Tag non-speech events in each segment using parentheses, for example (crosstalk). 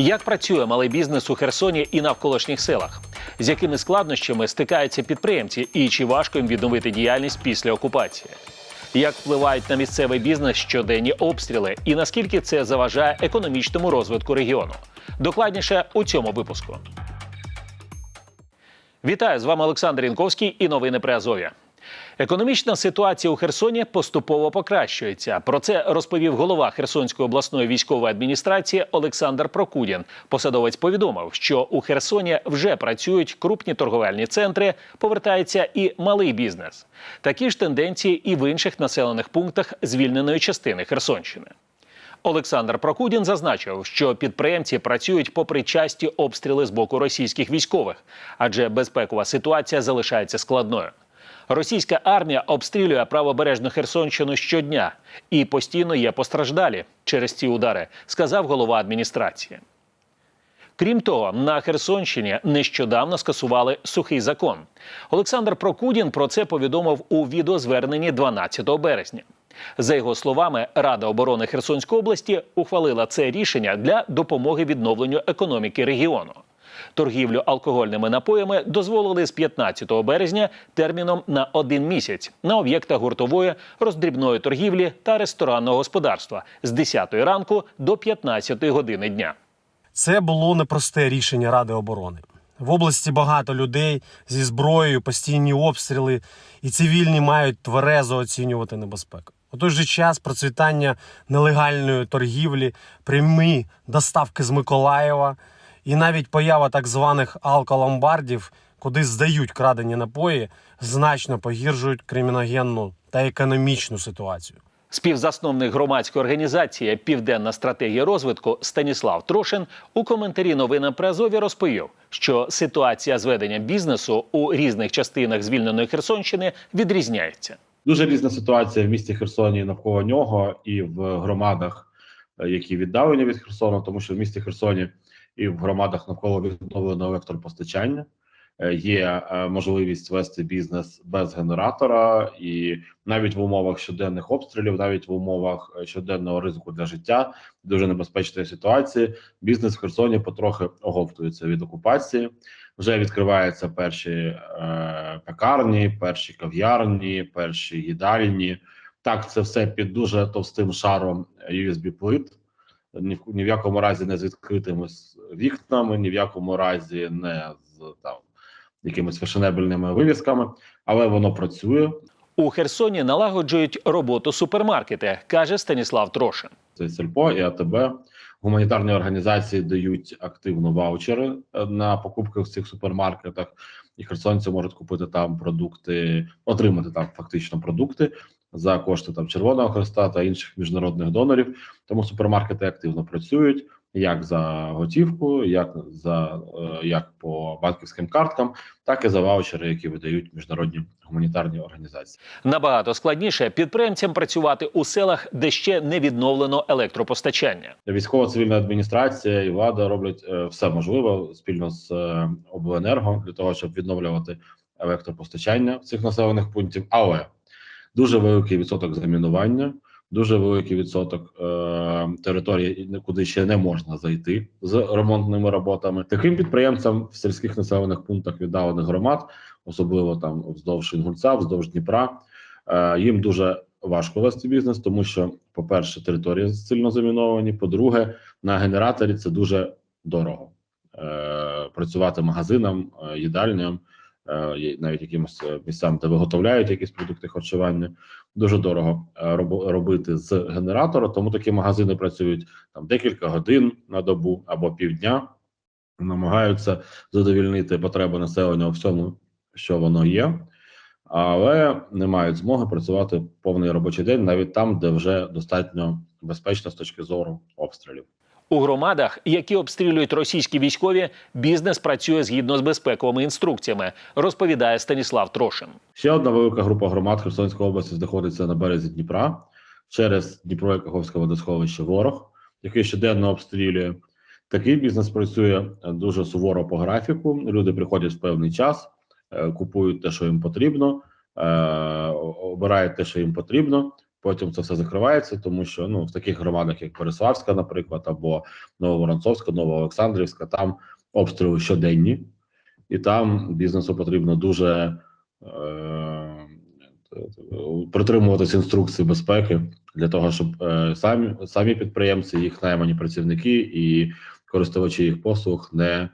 Як працює малий бізнес у Херсоні і навколишніх селах? З якими складнощами стикаються підприємці і чи важко їм відновити діяльність після окупації? Як впливають на місцевий бізнес щоденні обстріли, і наскільки це заважає економічному розвитку регіону? Докладніше у цьому випуску. Вітаю з вами Олександр Інковський і новини при Азові. Економічна ситуація у Херсоні поступово покращується. Про це розповів голова Херсонської обласної військової адміністрації Олександр Прокудін. Посадовець повідомив, що у Херсоні вже працюють крупні торговельні центри, повертається і малий бізнес. Такі ж тенденції і в інших населених пунктах звільненої частини Херсонщини. Олександр Прокудін зазначив, що підприємці працюють попри часті обстріли з боку російських військових, адже безпекова ситуація залишається складною. Російська армія обстрілює правобережну Херсонщину щодня і постійно є постраждалі через ці удари, сказав голова адміністрації. Крім того, на Херсонщині нещодавно скасували сухий закон. Олександр Прокудін про це повідомив у відеозверненні 12 березня. За його словами, Рада оборони Херсонської області ухвалила це рішення для допомоги відновленню економіки регіону. Торгівлю алкогольними напоями дозволили з 15 березня терміном на один місяць на об'єктах гуртової роздрібної торгівлі та ресторанного господарства з 10 ранку до 15 години дня. Це було непросте рішення Ради оборони. В області багато людей зі зброєю, постійні обстріли, і цивільні мають тверезо оцінювати небезпеку. У той же час процвітання нелегальної торгівлі, прямі доставки з Миколаєва і навіть поява так званих алколомбардів, куди здають крадені напої, значно погіршують криміногенну та економічну ситуацію. Співзасновник громадської організації Південна стратегія розвитку Станіслав Трошин у коментарі новинам при Азові розповів, що ситуація з веденням бізнесу у різних частинах звільненої Херсонщини відрізняється. Дуже різна ситуація в місті Херсоні навколо нього, і в громадах, які віддалені від Херсону, тому що в місті Херсоні і в громадах навколо відновлено електропостачання. Е, Є е, можливість вести бізнес без генератора, і навіть в умовах щоденних обстрілів, навіть в умовах е, щоденного ризику для життя, дуже небезпечної ситуації, бізнес в Херсоні потрохи оговтується від окупації. Вже відкриваються перші е, пекарні, перші кав'ярні, перші їдальні. Так, це все під дуже товстим шаром USB плит. Ні в, ні в якому разі не з відкритими вікнами, ні в якому разі не з там якимись фешенебельними вивісками, але воно працює. У Херсоні налагоджують роботу супермаркети, каже Станіслав Трошин. Це Сельпо і АТБ. Гуманітарні організації дають активно ваучери е, на покупки в цих супермаркетах, і херсонці можуть купити там продукти, отримати там фактично продукти за кошти там Червоного Хреста та інших міжнародних донорів. Тому супермаркети активно працюють як за готівку, як за е, як по банківським карткам, так і за ваучери, які видають міжнародні гуманітарні організації. Набагато складніше підприємцям працювати у селах, де ще не відновлено електропостачання. Військово-цивільна адміністрація і влада роблять е, все можливе спільно з е, обленерго для того, щоб відновлювати електропостачання в цих населених пунктів. Але дуже великий відсоток замінування, дуже великий відсоток е, території, куди ще не можна зайти з ремонтними роботами. Таким підприємцям в сільських населених пунктах віддалених громад, особливо там вздовж Інгульця, вздовж Дніпра, е, їм дуже важко вести бізнес, тому що, по-перше, території сильно заміновані. По-друге, на генераторі це дуже дорого. Е, працювати магазинам, е, їдальням, навіть якимось е, місцям, де виготовляють якісь продукти харчування. Дуже дорого е, робити з генератора, тому такі магазини працюють там декілька годин на добу або півдня, намагаються задовільнити потреби населення у всьому, що воно є але не мають змоги працювати повний робочий день навіть там, де вже достатньо безпечно з точки зору обстрілів. У громадах, які обстрілюють російські військові, бізнес працює згідно з безпековими інструкціями, розповідає Станіслав Трошин. Ще одна велика група громад Херсонської області знаходиться на березі Дніпра через Дніпро і Каховське водосховище ворог, який щоденно обстрілює. Такий бізнес працює дуже суворо по графіку. Люди приходять в певний час, е, купують те, що їм потрібно, е, обирають те, що їм потрібно. Потім це все закривається, тому що ну в таких громадах, як Переславська, наприклад, або Нововоронцовська, Новоолександрівська, там обстріли щоденні, і там бізнесу потрібно дуже е, притримуватися інструкцій безпеки для того, щоб е, самі самі підприємці, їх наймані працівники і користувачі їх послуг не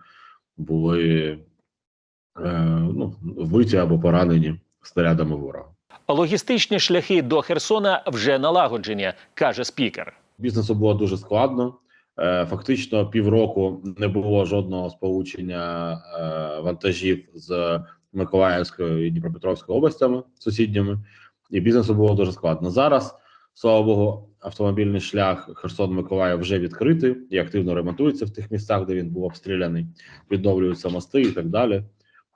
були е, ну, вбиті або поранені снарядами ворога. Логістичні шляхи до Херсона вже налагоджені, каже спікер. Бізнесу було дуже складно. Е, Фактично, півроку не було жодного сполучення е, вантажів з Миколаївською і Дніпропетровською областями сусідніми, і бізнесу було дуже складно. Зараз, слава Богу, автомобільний шлях Херсон-Миколаїв вже відкритий і активно ремонтується в тих місцях, де він був обстріляний, відновлюються мости і так далі.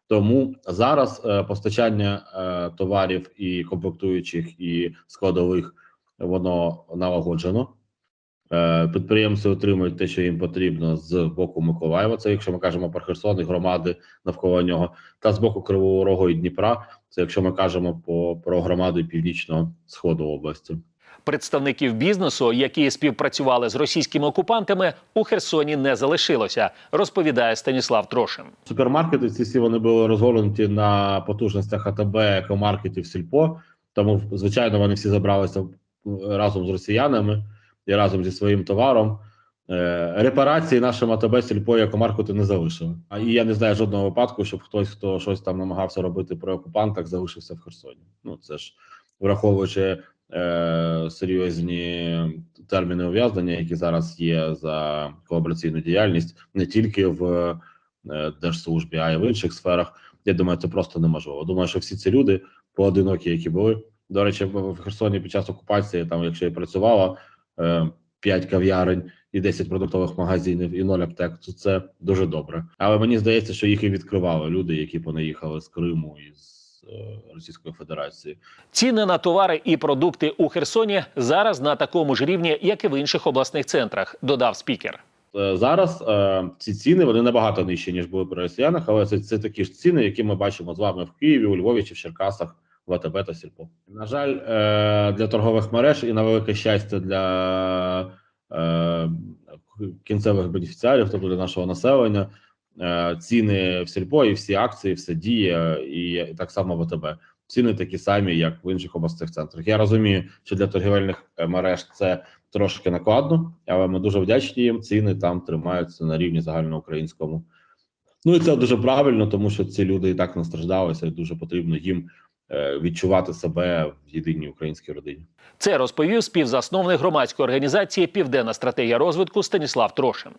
Тому зараз е, постачання е, товарів і комплектуючих і складових воно налагоджено. Е, Підприємці отримують те, що їм потрібно з боку Миколаєва. Це якщо ми кажемо про Херсон і громади навколо нього, та з боку Кривого Рогу і Дніпра. Це якщо ми кажемо по про громади північного сходу області. Представників бізнесу, які співпрацювали з російськими окупантами, у Херсоні не залишилося, розповідає Станіслав Трошин. Супермаркети ці всі вони були розгорнуті на потужностях АТБ, екомаркетів, сільпо. Тому, звичайно, вони всі забралися разом з росіянами і разом зі своїм товаром. Е, Репарації нашим АТБ, сільпо і екомаркети не залишили. А і я не знаю жодного випадку, щоб хтось, хто щось там намагався робити при окупантах, залишився в Херсоні. Ну це ж враховуючи е, серйозні терміни ув'язнення, які зараз є за колабораційну діяльність, не тільки в е, держслужбі, а й в інших сферах. Я думаю, це просто неможливо. Думаю, що всі ці люди поодинокі, які були. До речі, в Херсоні під час окупації, там, якщо я працювала, е, 5 кав'ярень і 10 продуктових магазинів, і 0 аптек, то це дуже добре. Але мені здається, що їх і відкривали люди, які понаїхали з Криму і з е, Російської Федерації. Ціни на товари і продукти у Херсоні зараз на такому ж рівні, як і в інших обласних центрах, додав спікер. Е, Зараз е, ці ціни вони набагато нижчі ніж були при росіянах, але це, це такі ж ціни, які ми бачимо з вами в Києві, у Львові чи в Черкасах, в АТБ та Сільпо. На жаль, е, для торгових мереж і на велике щастя для е, кінцевих бенефіціарів, тобто для нашого населення, ціни в Сільпо і всі акції, все діє, і так само в АТБ. Ціни такі самі, як в інших обласних центрах. Я розумію, що для торгівельних е, мереж це трошки накладно, але ми дуже вдячні їм. Ціни там тримаються на рівні загальноукраїнському. Ну і це дуже правильно, тому що ці люди і так настраждалися, і дуже потрібно їм е, відчувати себе в єдиній українській родині. Це розповів співзасновник громадської організації Південна стратегія розвитку Станіслав Трошин.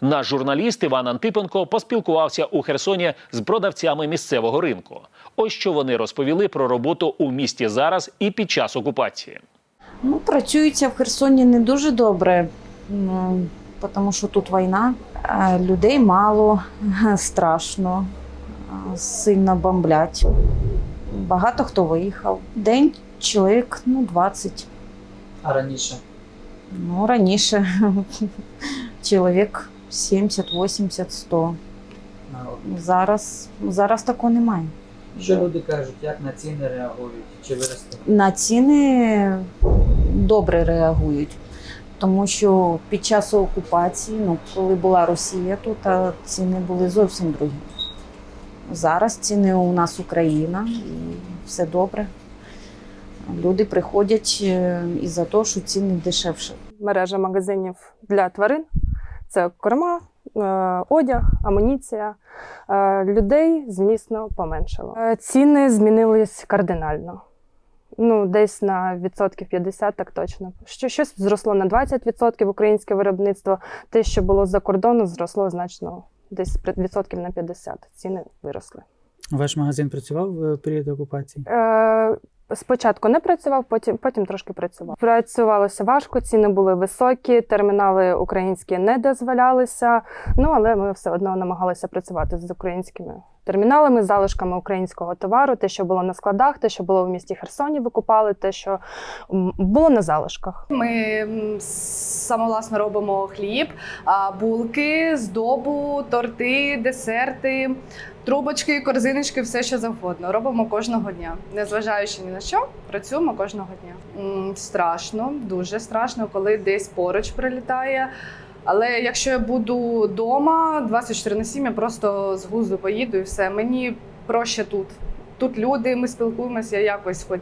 Наш журналіст Іван Антипенко поспілкувався у Херсоні з продавцями місцевого ринку. Ось що вони розповіли про роботу у місті зараз і під час окупації. Ну, працюється в Херсоні не дуже добре, ну, тому що тут війна, людей мало, (laughs) страшно, сильно бомблять. Багато хто виїхав. День чоловік ну, 20. А раніше? Ну, раніше (laughs) чоловік 70, 80, 100. народ. Зараз, зараз такого немає. Що люди кажуть, як на ціни реагують? Чи виросли? на ціни добре реагують, тому що під час окупації, ну коли була Росія, тут а ціни були зовсім другі. Зараз ціни у нас Україна і все добре. Люди приходять е, із-за того, що ціни дешевше. мережа магазинів для тварин. Це корма, е, одяг, амуніція. Е, Людей, звісно, поменшало. Е, Ціни змінились кардинально. Ну, десь на відсотків 50, так точно. Що щось зросло на 20% українське виробництво. Те, що було з-за кордону, зросло значно десь відсотків на 50. Ціни виросли. Ваш магазин працював в період окупації? Е, Спочатку не працював, потім, потім трошки працював. Працювалося важко, ціни були високі, термінали українські не дозволялися. Ну але ми все одно намагалися працювати з українськими терміналами, залишками українського товару, те, що було на складах, те, що було в місті Херсоні, викупали, те, що було на залишках. Ми самовласно робимо хліб, булки, здобу, торти, десерти, трубочки, корзиночки, все що завгодно. Робимо кожного дня. Незважаючи ні на що, працюємо кожного дня. Страшно, дуже страшно, коли десь поруч прилітає. Але якщо я буду вдома 24 на 7, я просто з гузду поїду і все. Мені проще тут. Тут люди, ми спілкуємося я якось, хоч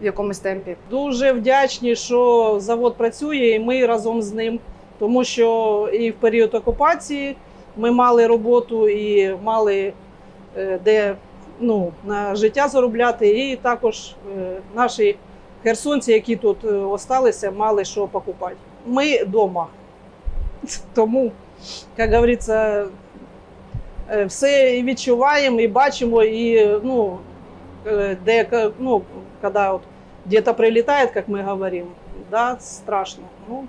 в якомусь темпі. Дуже вдячні, що завод працює, і ми разом з ним. Тому що і в період окупації ми мали роботу і мали е, де ну, на життя заробляти. І також е, наші херсонці, які тут е, осталися, мали що покупати. Ми вдома. Тому, як говориться, е, все відчуваємо, і бачимо, і ну, е, де, ну, коли от где-то прилетает, как мы говорим, да, страшно. Ну,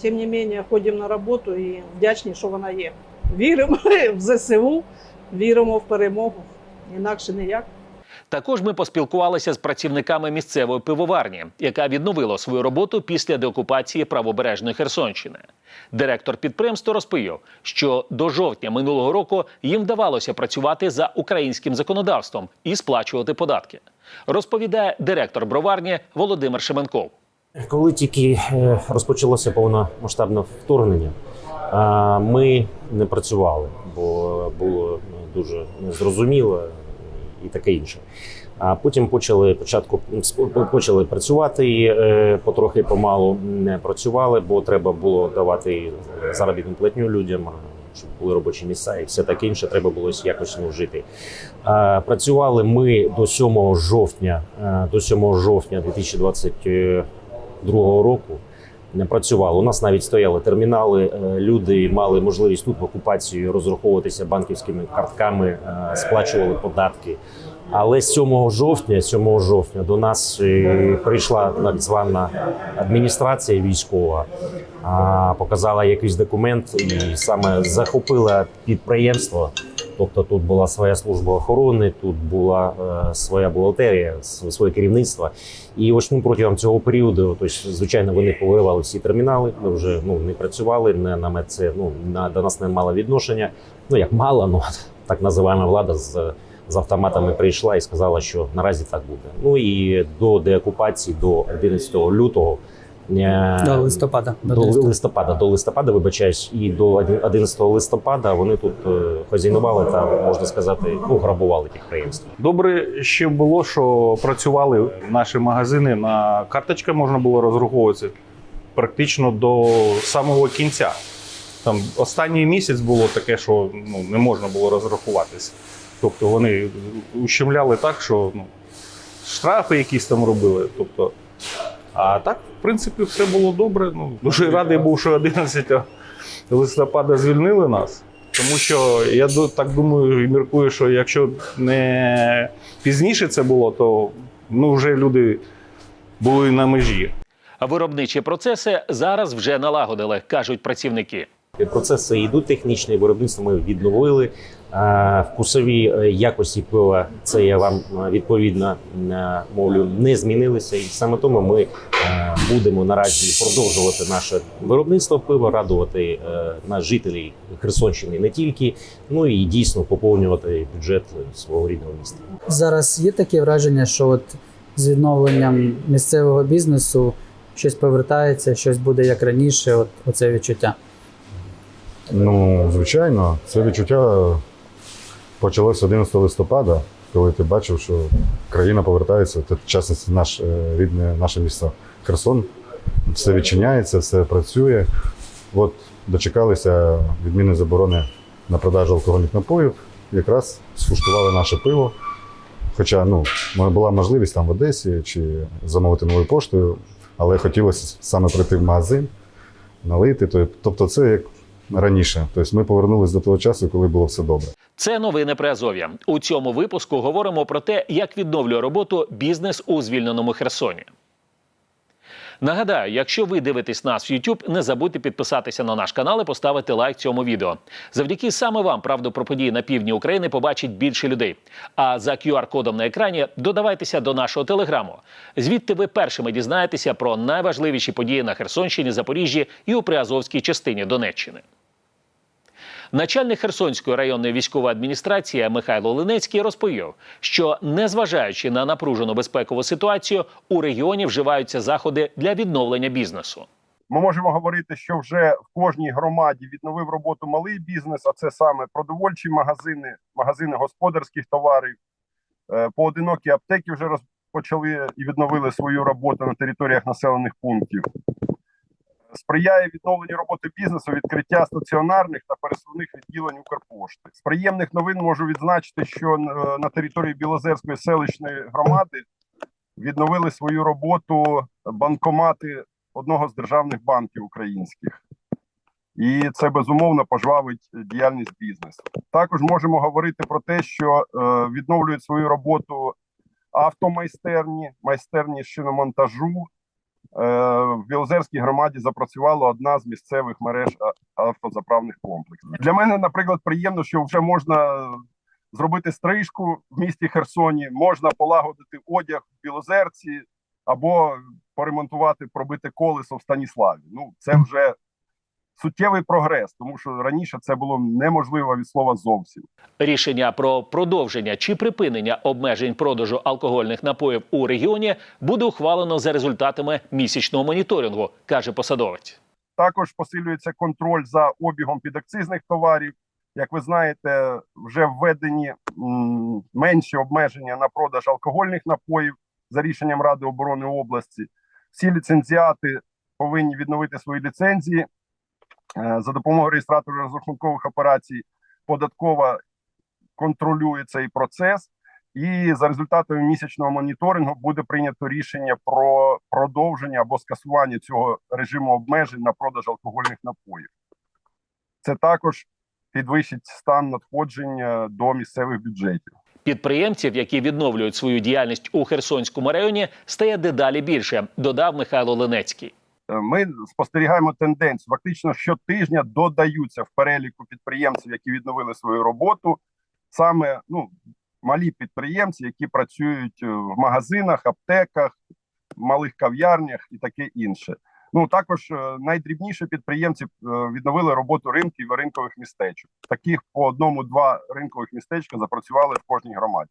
тем не менее, ходимо на роботу і вдячні, що вона є. Віримо (laughs) в ЗСУ, віримо в перемогу. Інакше ніяк. Також ми поспілкувалися з працівниками місцевої пивоварні, яка відновила свою роботу після деокупації правобережної Херсонщини. Директор підприємства розповів, що до жовтня минулого року їм вдавалося працювати за українським законодавством і сплачувати податки. Розповідає директор броварні Володимир Шеменков. Коли тільки е, розпочалося повномасштабне вторгнення, ми не працювали, бо було дуже незрозуміло і таке інше. А потім почали початку почали працювати е, потрохи помалу не працювали, бо треба було давати заробітну платню людям, щоб були робочі місця і все таке інше. Треба було якось ну, жити. Працювали ми до 7 жовтня, е, до 7 жовтня 2022 року. Не працювали. У нас навіть стояли термінали. е, Люди мали можливість тут в окупації розраховуватися банківськими картками, е, сплачували податки. Але 7 жовтня, 7 жовтня до нас е, прийшла так звана адміністрація військова, показала якийсь документ і саме захопила підприємство. Тобто тут була своя служба охорони, тут була е, своя бухгалтерія, своє керівництво. І ось ми протягом цього періоду, тобто, звичайно, вони повиривали всі термінали. Ми вже ну не працювали, не на це ну на до нас не мало відношення. Ну як мало, ну (laughs) так називаємо влада з. З автоматами прийшла і сказала, що наразі так буде. Ну і до деокупації до 11 лютого До листопада. До до листопада, до листопада, вибачаюсь, і до 11 листопада вони тут е, хазяйнували та можна сказати, ну грабували підприємство. Добре ще було, що працювали наші магазини на карточках можна було розраховуватися практично до самого кінця. Там останній місяць було таке, що ну, не можна було розрахуватися. Тобто вони ущемляли так, що ну, штрафи якісь там робили. Тобто, а так, в принципі, все було добре. Ну, дуже радий був, що 11 листопада звільнили нас. Тому що я так думаю і міркую, що якщо не пізніше це було, то ну, вже люди були на межі. А виробничі процеси зараз вже налагодили, кажуть працівники. Процеси йдуть технічні, виробництво ми відновили. Вкусові е, якості пива, це я вам е, відповідно е, мовлю, не змінилися. І саме тому ми будемо наразі продовжувати наше виробництво пива, радувати нас жителів Херсонщини не тільки, ну і дійсно поповнювати бюджет свого рідного міста. Зараз є таке враження, що от з відновленням місцевого бізнесу щось повертається, щось буде як раніше, от оце відчуття. Ну, звичайно, це відчуття почалося 11 листопада, коли ти бачив, що країна повертається, в частності наш е, рідне наше місто Херсон. Все відчиняється, все працює. От дочекалися відміни заборони на продажу алкогольних напоїв, якраз скуштували наше пиво. Хоча ну, була можливість там в Одесі чи замовити новою поштою, але хотілося саме прийти в магазин, налити. Тобто, це як раніше. Тобто ми повернулися до того часу, коли було все добре. Це новини Приазов'я. У цьому випуску говоримо про те, як відновлює роботу бізнес у звільненому Херсоні. Нагадаю, якщо ви дивитесь нас в YouTube, не забудьте підписатися на наш канал і поставити лайк цьому відео. Завдяки саме вам правду про події на півдні України побачить більше людей. А за QR-кодом на екрані додавайтеся до нашого телеграму. Звідти ви першими дізнаєтеся про найважливіші події на Херсонщині, Запоріжжі і у Приазовській частині Донеччини. Начальник Херсонської районної військової адміністрації Михайло Линецький розповів, що незважаючи на напружену безпекову ситуацію, у регіоні вживаються заходи для відновлення бізнесу. Ми можемо говорити, що вже в кожній громаді відновив роботу малий бізнес, а це саме продовольчі магазини, магазини господарських товарів. Е, Поодинокі аптеки вже розпочали і відновили свою роботу на територіях населених пунктів. Сприяє відновленню роботи бізнесу відкриття стаціонарних та пересувних відділень Укрпошти. З приємних новин можу відзначити, що е, на території Білозерської селищної громади відновили свою роботу банкомати одного з державних банків українських. І це безумовно пожвавить діяльність бізнесу. Також можемо говорити про те, що е, відновлюють свою роботу автомайстерні, майстерні шиномонтажу. Е, в Білозерській громаді запрацювала одна з місцевих мереж автозаправних комплексів. Для мене, наприклад, приємно, що вже можна зробити стрижку в місті Херсоні, можна полагодити одяг в Білозерці або поремонтувати, пробити колесо в Станіславі. Ну, це вже суттєвий прогрес, тому що раніше це було неможливо від слова зовсім. Рішення про продовження чи припинення обмежень продажу алкогольних напоїв у регіоні буде ухвалено за результатами місячного моніторингу, каже посадовець. Також посилюється контроль за обігом підакцизних товарів. Як ви знаєте, вже введені м, менші обмеження на продаж алкогольних напоїв за рішенням Ради оборони області. Всі ліцензіати повинні відновити свої ліцензії за допомогою реєстраторів розрахункових операцій. Податкова контролює цей процес, і за результатами місячного моніторингу буде прийнято рішення про продовження або скасування цього режиму обмежень на продаж алкогольних напоїв. Це також підвищить стан надходження до місцевих бюджетів. Підприємців, які відновлюють свою діяльність у Херсонському районі, стає дедалі більше, додав Михайло Ленецький. Е, Ми спостерігаємо тенденцію. Фактично щотижня додаються в переліку підприємців, які відновили свою роботу, саме ну, малі підприємці, які працюють е, в магазинах, аптеках, малих кав'ярнях і таке інше. Ну також е, найдрібніші підприємці відновили роботу ринків і ринкових містечок. Таких по одному-два ринкових містечка запрацювали в кожній громаді.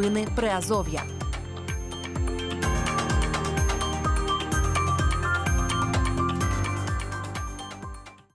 Новини Приазов'я.